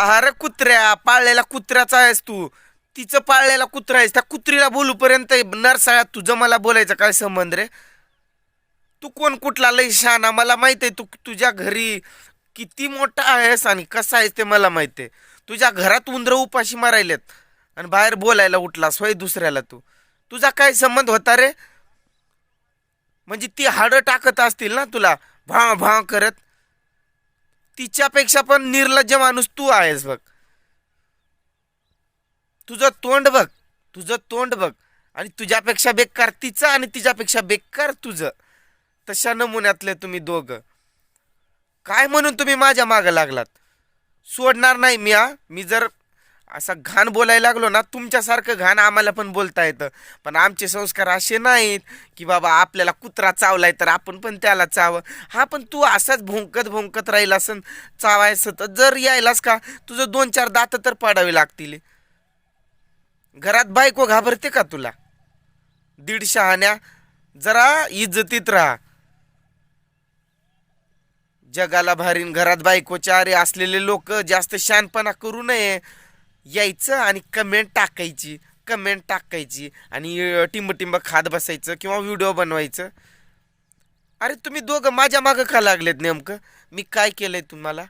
अरे कुत्र्या पाळलेला कुत्र्याचा आहेस तू. तिचं पाळलेला कुत्रा आहेस. त्या कुत्रीला बोलूपर्यंत नरसाळ्यात तुझं मला बोलायचं काय संबंध रे? तू कोण कुठला लय शहाणा? मला माहीत आहे तू तुझ्या घरी किती मोठा आहेस आणि कसा आहेस ते मला माहीत आहे. तुझ्या घरात उंदरं उपाशी मारायलेत आणि बाहेर बोलायला उठलास होय दुसऱ्याला तू. तुझा काय संबंध होता रे? म्हणजे ती हाडं टाकत असतील ना तुला भां भां करत? तिच्यापेक्षा पण निर्लज्ज माणूस तू आहेस बघ. तुझं तोंड बघ. तुझं तोंड बघ. आणि तुझ्यापेक्षा बेकार तिचं आणि तिच्यापेक्षा बेकार तुझं. तशा नमुन्यातले तुम्ही दोघं. काय म्हणून तुम्ही माझ्या मागं लागलात? सोडणार नाही मी हा? मी जर असा घाण बोलायला लागलो ना तुमच्यासारखं घाण आम्हाला पण बोलता येतं. पण आमचे संस्कार असे नाहीत की बाबा आपल्याला कुत्रा चावलाय तर आपण पण त्याला चाव. हा पण तू असाच भोंकत भोंकत राहिला असन चावायचं तर जर यायलास का तुझं दोन चार दात तर पाडावे लागतील. घरात बायको घाबरते का तुला? दीड शहाण्या जरा इज्जतीत राहा. जगाला भारीन घरात बायकोच्या अरे असलेले लोक जास्त शानपणा करू नये. यायचं आणि कमेंट टाकायची कमेंट टाकायची आणि टिंबटिंब टिंब खात बसायचं किंवा व्हिडिओ बनवायचं. अरे तुम्ही दोघं माझ्या मागं का लागलेत नेमकं? मी काय केलंय तुम्हाला?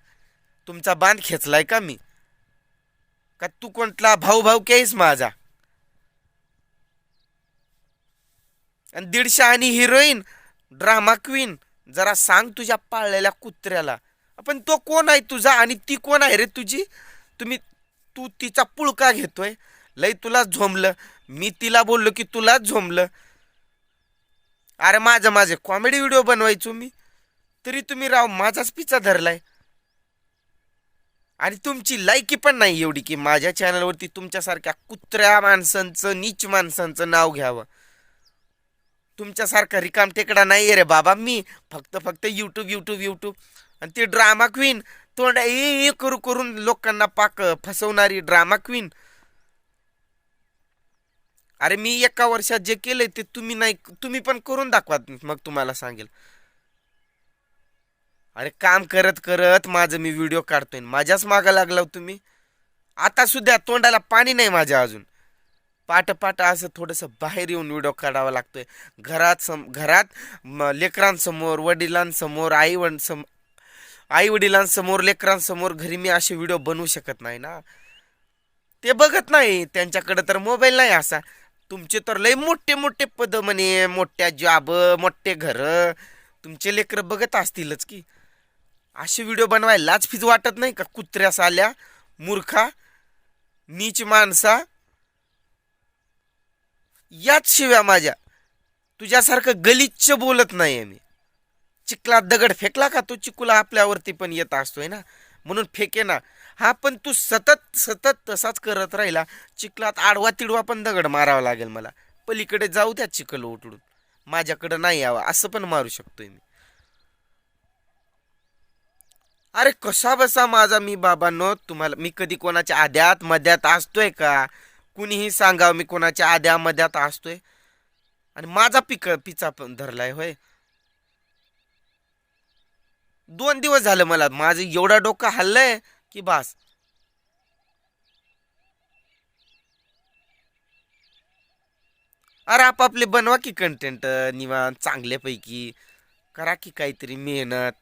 तुमचा बांध खेचलाय का मी? का तू कोणतला भाऊ भाऊ केस माझा? आणि दीडशे आणि हिरोईन ड्रामा क्वीन जरा सांग तुझ्या पाळलेल्या कुत्र्याला. पण तो कोण आहे तुझा आणि ती कोण आहे रे तुझी? तुम्ही तू तिचा पुळका घेतोय. लय तुला झोंबलं. मी तिला बोललो की तुलाच झोंबलं. अरे माझं माझे. कॉमेडी व्हिडिओ बनवायचो मी. तरी तुम्ही राव माझाच पिचा धरलाय. आणि तुमची लायकी पण नाही एवढी की माझ्या चॅनलवरती तुमच्यासारख्या कुत्र्या माणसांचं नीच माणसांचं नाव घ्यावं. तुमच्यासारखा रिकाम टेकडा नाही रे बाबा. मी फक्त फक्त यूट्यूब यूट्यूब यूट्यूब आणि ती ड्रामा क्वीन तोंड ए करू करून लोकांना पाक फसवणारी ड्रामा क्वीन अरे मी एका वर्षात जे केलंय ते तुम्ही नाही तुम्ही पण करून दाखवा मग तुम्हाला सांगेल. अरे काम करत करत माझं मी व्हिडिओ काढतोय. माझ्याच मागा लागला तुम्ही. आता सुद्धा तोंडाला पाणी नाही माझ्या अजून. पाट पाट असं थोडंसं बाहेर येऊन व्हिडिओ काढावा लागतोय. घरात सम घरात लेकरांसमोर वडिलांसमोर आई आई वडिलांसमोर लेकरांसमोर घरी मी असे व्हिडिओ बनवू शकत नाही ना. ते बघत नाही. त्यांच्याकडे तर मोबाईल नाही असा. तुमचे तर लय मोठे मोठे पद म्हणे मोठ्या जॉब मोठे घर. तुमचे लेकर बघत असतीलच की. असे व्हिडिओ बनवायलाच फीज वाटत नाही का? कुत्र्या साल्या मूर्खा नीच माणसा. याच शिव्या माझ्या. तुझ्यासारखं गलिच्छ बोलत नाही आहे मी. चिखलात दगड फेकला का तो चिकूला आपल्यावरती पण येत असतोय ना? म्हणून फेके ना. हा पण तू सतत सतत तसाच करत राहिला चिखलात आडवा तिडवा पण दगड मारावा लागेल मला. पलीकडे जाऊ द्या चिखल उठडून. माझ्याकडे नाही यावा असं पण मारू शकतोय मी. अरे कसा बसा माझा मी बाबांनो तुम्हाला मी कधी कोणाच्या आद्यात मध्यात असतोय का? कुणीही सांगावं मी कोणाच्या आद्या मध्यात असतोय. आणि माझा पिक पिचा पण धरलाय होय? दोन दिवस झालं मला. माझं एवढा डोकं हल्लंय की बास. अरे आपापले बनवा की कंटेंट निवांत चांगल्यापैकी. करा की काहीतरी मेहनत.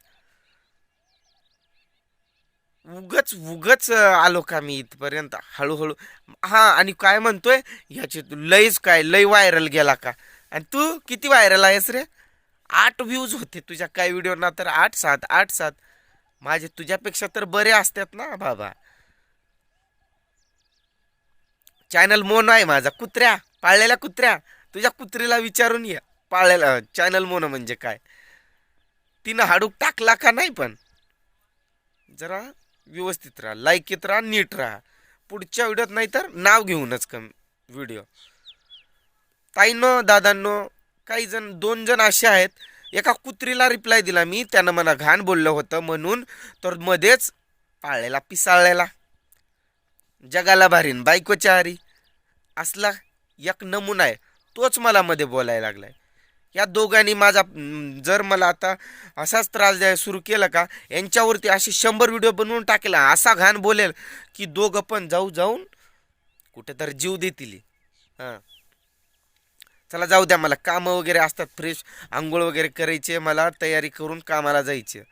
उगच उगच आलो का मी इथपर्यंत? हळूहळू. हा आणि काय म्हणतोय? ह्याची तू लयच काय लय व्हायरल गेला का? आणि तू किती व्हायरल आहेस रे? आठ व्ह्यूज होते तुझ्या काय व्हिडिओना तर आठ सात आठ सात. माझे तुझ्यापेक्षा तर बरे असतात ना बाबा. चॅनल मोन आहे माझा कुत्र्या पाळलेल्या कुत्र्या. तुझ्या कुत्रीला विचारून ये पाळलेला चॅनल मोन म्हणजे काय? तिनं हाडूक टाकला का नाही पण? जरा व्यवस्थित राहा लायकीत राहा नीट राहा. पुढच्या व्हिडिओत नाही तर नाव घेऊनच कम व्हिडिओ ताईंनो दादांनो काही जण दोन जण असे आहेत. एका कुत्रीला रिप्लाय दिला मी. त्यानं मला घाण बोललं होतं म्हणून. तर मध्येच पाळलेला पिसाळलेला. जगाला भारीन. बायकोच्या हारी. असला एक नमुना आहे. तोच मला मध्ये बोलायला लागलाय. या दोघांनी माझा जर मला आता असाच त्रास द्यायला सुरू केला का? यांच्यावरती असे शंभर व्हिडिओ बनवून टाकेला. असा घाण बोलेल की दोघं पण जाऊ जाऊन कुठेतरी जीव देतील हां. चला जाऊ द्या मला कामं वगैरे असतात फ्रेश आंघोळ वगैरे करायचे मला तयारी करून कामाला जायचे